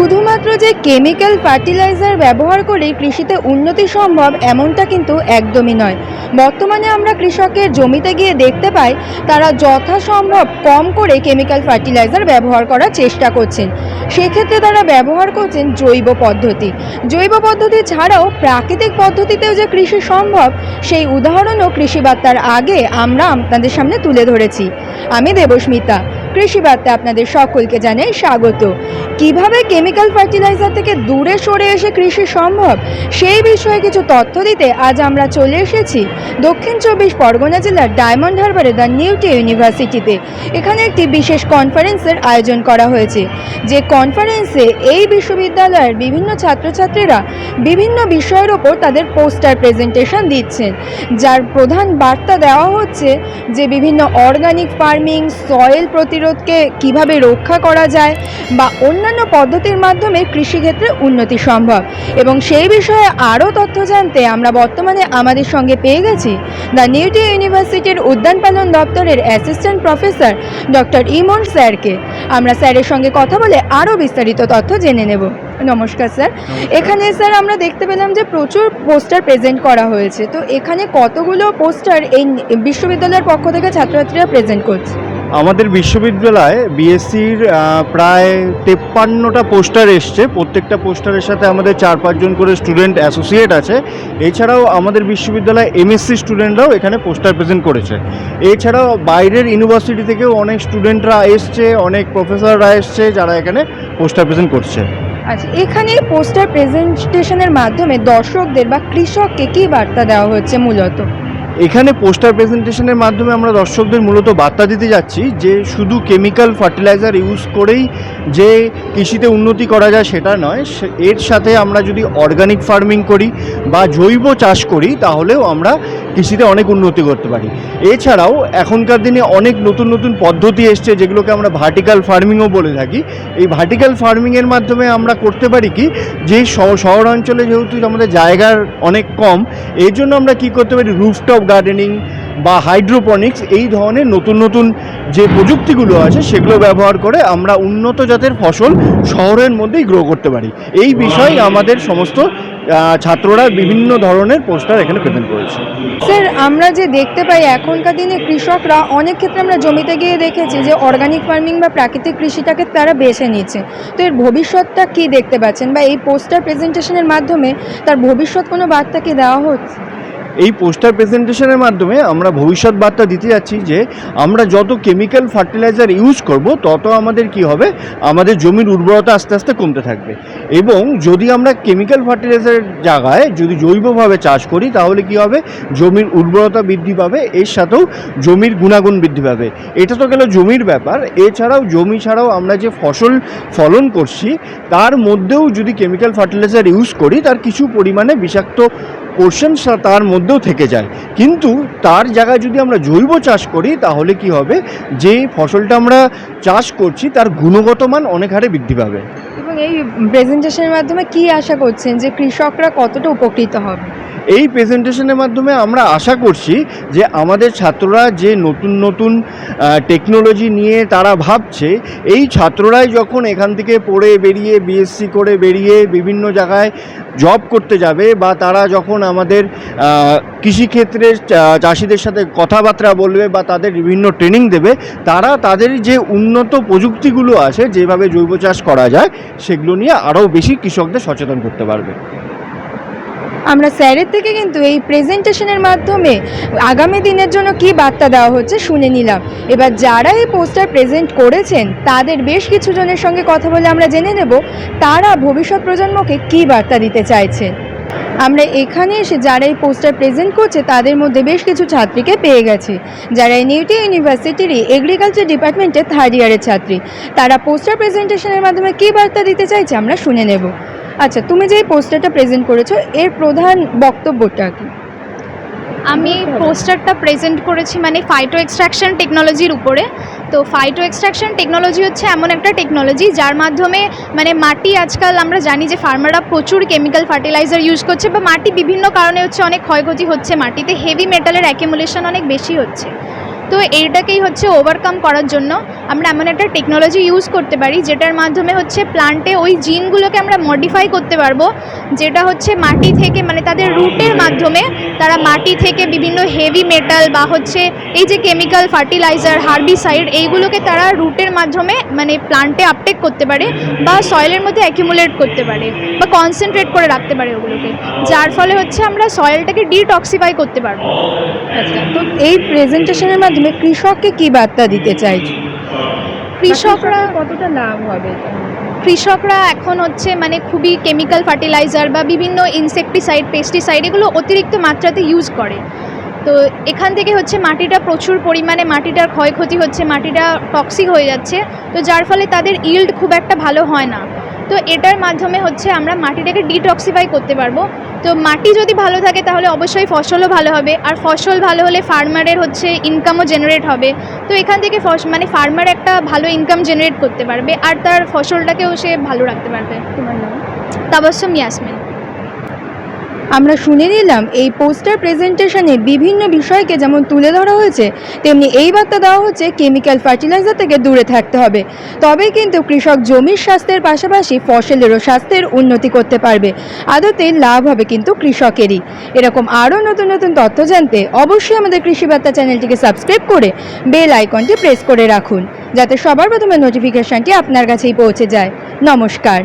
শুধুমাত্র যে chemical fertiliser ব্যবহার করেই কৃষিতে উন্নতি সম্ভব, এমনটা কিন্তু একদমই নয়। বর্তমানে আমরা কৃষকের জমিতে গিয়ে দেখতে পাই, তারা যথাসম্ভব কম করে কেমিক্যাল ফার্টিলাইজার ব্যবহার করার চেষ্টা করছেন। সেক্ষেত্রে তারা ব্যবহার করছেন জৈব পদ্ধতি। জৈব পদ্ধতি ছাড়াও প্রাকৃতিক পদ্ধতিতেও যে কৃষি সম্ভব, সেই উদাহরণও কৃষি বার্তার আগে আমরা আপনাদের সামনে তুলে ধরেছি। আমি দেবস্মিতা কৃষি বার্তা আপনাদের সকলকে জানাই স্বাগত। কীভাবে কেমিক্যাল ফার্টিলাইজার থেকে দূরে সরে এসে কৃষি সম্ভব, সেই বিষয়ে কিছু তথ্য দিতে আজ আমরা চলে এসেছি দক্ষিণ চব্বিশ পরগনা জেলার ডায়মন্ড হারবারে দ্য নিউটি ইউনিভার্সিটিতে। এখানে একটি বিশেষ কনফারেন্সের আয়োজন করা হয়েছে। যে কনফারেন্সে এই বিশ্ববিদ্যালয়ের বিভিন্ন ছাত্রছাত্রীরা বিভিন্ন বিষয়ের ওপর তাদের পোস্টার প্রেজেন্টেশন দিচ্ছেন। যার প্রধান বার্তা দেওয়া হচ্ছে যে বিভিন্ন অর্গানিক ফার্মিং, সয়েল প্রতিরোধকে কীভাবে রক্ষা করা যায় বা অন্যান্য পদ্ধতির মাধ্যমে কৃষিক্ষেত্রে উন্নতি সম্ভব। এবং সেই বিষয়ে আরও তথ্য জানতে আমরা বর্তমানে আমাদের সঙ্গে পেয়ে গেছি দ্য নিউটি ইউনিভার্সিটির উদ্যান পালন দপ্তরের অ্যাসিস্ট্যান্ট প্রফেসর ডক্টর ইমন স্যারকে। আমরা স্যারের সঙ্গে কথা বলে আরও বিস্তারিত তথ্য জেনে নেব। নমস্কার স্যার। এখানে স্যার আমরা দেখতে পেলাম যে প্রচুর পোস্টার প্রেজেন্ট করা হয়েছে। তো এখানে কতগুলো পোস্টার এই বিশ্ববিদ্যালয়ের পক্ষ থেকে ছাত্রছাত্রীরা প্রেজেন্ট করছে? আমাদের বিশ্ববিদ্যালয়ে বিএসসির প্রায় তেপ্পান্নটা পোস্টার এসছে। প্রত্যেকটা পোস্টারের সাথে আমাদের চার পাঁচজন করে স্টুডেন্ট অ্যাসোসিয়েট আছে। এছাড়াও আমাদের বিশ্ববিদ্যালয়ে এমএসসি স্টুডেন্টরাও এখানে পোস্টার প্রেজেন্ট করেছে। এছাড়াও বাইরের ইউনিভার্সিটি থেকেও অনেক স্টুডেন্টরা এসছে, অনেক প্রফেসররা এসছে যারা এখানে পোস্টার প্রেজেন্ট করছে। আচ্ছা এখানে পোস্টার প্রেজেন্টেশনের মাধ্যমে দর্শকদের বা কৃষককে কী বার্তা দেওয়া হচ্ছে মূলত? এখানে পোস্টার প্রেজেন্টেশনের মাধ্যমে আমরা দর্শকদের মূলত বার্তা দিতে যাচ্ছি যে শুধু কেমিক্যাল ফার্টিলাইজার ইউজ করেই যে কৃষিতে উন্নতি করা যায় সেটা নয় এর সাথে আমরা যদি অর্গানিক ফার্মিং করি বা জৈব চাষ করি, তাহলেও আমরা কৃষিতে অনেক উন্নতি করতে পারি। এছাড়াও এখনকার দিনে অনেক নতুন নতুন পদ্ধতি এসছে যেগুলোকে আমরা ভার্টিক্যাল ফার্মিংও বলে থাকি। এই ভার্টিক্যাল ফার্মিংয়ের মাধ্যমে আমরা করতে পারি কি, যে শহর অঞ্চলে যেহেতু আমাদের জায়গার অনেক কম, এই জন্য আমরা কি করতে পারি রুফটপ গার্ডেনিং বা হাইড্রোপনিক্স, এই ধরনের নতুন নতুন যে প্রযুক্তিগুলো আছে, সেগুলো ব্যবহার করে আমরা উন্নত জাতের ফসল শহরের মধ্যেই গ্রো করতে পারি। এই বিষয়ে আমাদের সমস্ত ছাত্ররা বিভিন্ন ধরনের পোস্টার এখানে প্রেজেন্ট করেছে। স্যার আমরা যে দেখতে পাই এখনকার দিনে কৃষকরা, অনেক ক্ষেত্রে আমরা জমিতে গিয়ে দেখেছি যে অর্গানিক ফার্মিং বা প্রাকৃতিক কৃষিটাকে তারা বেছে নিচ্ছে। তো এর ভবিষ্যৎটা কি দেখতে পাচ্ছেন? বা এই পোস্টার প্রেজেন্টেশনের মাধ্যমে তার ভবিষ্যৎ কোনো বার্তা কি দেওয়া হচ্ছে? এই পোস্টার প্রেজেন্টেশনের মাধ্যমে আমরা ভবিষ্যৎ বার্তা দিতে যাচ্ছি যে আমরা যত কেমিক্যাল ফার্টিলাইজার ইউজ করব, তত আমাদের কি হবে? আমাদের জমির উর্বরতা আস্তে আস্তে কমতে থাকবে। এবং যদি আমরা কেমিক্যাল ফার্টিলাইজারের জায়গায় যদি জৈবভাবে চাষ করি, তাহলে কি হবে? জমির উর্বরতা বৃদ্ধি পাবে, এর সাথেও জমির গুণাগুণ বৃদ্ধি পাবে। এটা তো গেল জমির ব্যাপার। এছাড়াও জমি ছাড়াও আমরা যে ফসল ফলন করছি, তার মধ্যেও যদি কেমিক্যাল ফার্টিলাইজার ইউজ করি, তার কিছু পরিমাণে বিষাক্ত পোর্শন তার মধ্যেও থেকে যায়। কিন্তু তার জায়গায় যদি আমরা জৈব চাষ করি, তাহলে কি হবে? যে ফসলটা আমরা চাষ করছি, তার গুণগত মান অনেক হারে বৃদ্ধি পাবে। এবং এই প্রেজেন্টেশনের মাধ্যমে কি আশা করছেন যে কৃষকরা কতটা উপকৃত হবে? এই প্রেজেন্টেশনের মাধ্যমে আমরা আশা করছি যে আমাদের ছাত্ররা যে নতুন নতুন টেকনোলজি নিয়ে তারা ভাবছে, এই ছাত্ররাই যখন এখান থেকে পড়ে বেরিয়ে বিএসসি করে বেরিয়ে বিভিন্ন জায়গায় জব করতে যাবে বা তারা যখন আমাদের কৃষিক্ষেত্রে চাষিদের সাথে কথাবার্তা বলবে বা তাদের বিভিন্ন ট্রেনিং দেবে, তারা তাদের যে উন্নত প্রযুক্তিগুলো আছে, যেভাবে জৈব চাষ করা যায়, সেগুলো নিয়ে আরও বেশি কৃষকদের সচেতন করতে পারবে। আমরা স্যারের থেকে কিন্তু এই প্রেজেন্টেশনের মাধ্যমে আগামী দিনের জন্য কি বার্তা দেওয়া হচ্ছে শুনে নিলাম। এবার যারা এই পোস্টার প্রেজেন্ট করেছেন, তাদের বেশ কিছু জনের সঙ্গে কথা বলে আমরা জেনে নেব তারা ভবিষ্যৎ প্রজন্মকে কি বার্তা দিতে চাইছেন আমরা এখানে এসে যারা এই পোস্টার প্রেজেন্ট করছে, তাদের মধ্যে বেশ কিছু ছাত্রীকে পেয়ে গেছি। যারা নিউটি ইউনিভার্সিটিরই এগ্রিকালচার ডিপার্টমেন্টের থার্ড ইয়ারের ছাত্রী, তারা পোস্টার প্রেজেন্টেশনের মাধ্যমে কী বার্তা দিতে চাইছে আমরা শুনে নেব। আচ্ছা তুমি যে পোস্টারটা প্রেজেন্ট করেছ, এর প্রধান বক্তব্যটা কি? আমি পোস্টারটা প্রেজেন্ট করেছি মানে ফাইটো এক্সট্রাকশন টেকনোলজির উপরে। তো ফাইটো এক্সট্রাকশন টেকনোলজি হচ্ছে এমন একটা টেকনোলজি যার মাধ্যমে মানে মাটি আজকাল আমরা জানি যে ফার্মাররা প্রচুর কেমিক্যাল ফার্টিলাইজার ইউজ করছে বা মাটি বিভিন্ন কারণে হচ্ছে অনেক ক্ষয়ক্ষতি হচ্ছে মাটিতে। হেভি মেটালের অ্যাকিমুলেশন অনেক বেশি হচ্ছে। তো এইটাকেই হচ্ছে ওভারকাম করার জন্য আমরা এমন একটা টেকনোলজি ইউজ করতে পারি, যেটার মাধ্যমে হচ্ছে প্লান্টে ওই জিনগুলোকে আমরা মডিফাই করতে পারব, যেটা হচ্ছে মাটি থেকে মানে তাদের রুটের মাধ্যমে তারা মাটি থেকে বিভিন্ন হেভি মেটাল বা হচ্ছে এই যে কেমিক্যাল ফার্টিলাইজার হার্বিসাইড এইগুলোকে তারা রুটের মাধ্যমে মানে প্লান্টে আপটেক করতে পারে বা সয়েলের মধ্যে অ্যাকিমুলেট করতে পারে বা কনসেন্ট্রেট করে রাখতে পারে ওগুলোকে, যার ফলে হচ্ছে আমরা সয়েলটাকে ডিটক্সিফাই করতে পারব। আচ্ছা তো এই প্রেজেন্টেশনের মাধ্যমে কৃষককে কি বার্তা দিতে চাইছো কৃষকরা কতটা লাভ হবে? কৃষকরা এখন হচ্ছে মানে খুবই কেমিক্যাল ফার্টিলাইজার বা বিভিন্ন ইনসেকটিসাইড পেস্টিসাইড এগুলো অতিরিক্ত মাত্রাতে ইউজ করে। তো এখান থেকে হচ্ছে মাটিটা প্রচুর পরিমাণে মাটিটার ক্ষয়ক্ষতি হচ্ছে মাটিটা টক্সিক হয়ে যাচ্ছে। তো যার ফলে তাদের ইল্ড খুব একটা ভালো হয় না। তো এটার মাধ্যমে হচ্ছে আমরা মাটিটাকে ডিটক্সিফাই করতে পারব। তো মাটি যদি ভালো থাকে তাহলে অবশ্যই ফসলও ভালো হবে। আর ফসল ভালো হলে ফার্মারের হচ্ছে ইনকামও জেনারেট হবে। তো এখান থেকে ফস মানে ফার্মার একটা ভালো ইনকাম জেনারেট করতে পারবে। আর তার ফসলটাকেও সে ভালো রাখতে পারবে। তোমার নাম? তাবাসম ইয়াসমিন। আমরা শুনে নিলাম, এই পোস্টার প্রেজেন্টেশনে বিভিন্ন বিষয়কে যেমন তুলে ধরা হয়েছে, তেমনি এই বার্তা দেওয়া হচ্ছে কেমিক্যাল ফার্টিলাইজার থেকে দূরে থাকতে হবে। তবেই কিন্তু কৃষক জমির স্বাস্থ্যের পাশাপাশি ফসলেরও স্বাস্থ্যের উন্নতি করতে পারবে। আদতে লাভ হবে কিন্তু কৃষকেরই। এরকম আরও নতুন নতুন তথ্য জানতে অবশ্যই আমাদের কৃষি বার্তা চ্যানেলটিকে সাবস্ক্রাইব করে বেল আইকনটি প্রেস করে রাখুন, যাতে সবার প্রথমে নোটিফিকেশনটি আপনার কাছেই পৌঁছে যায়। নমস্কার।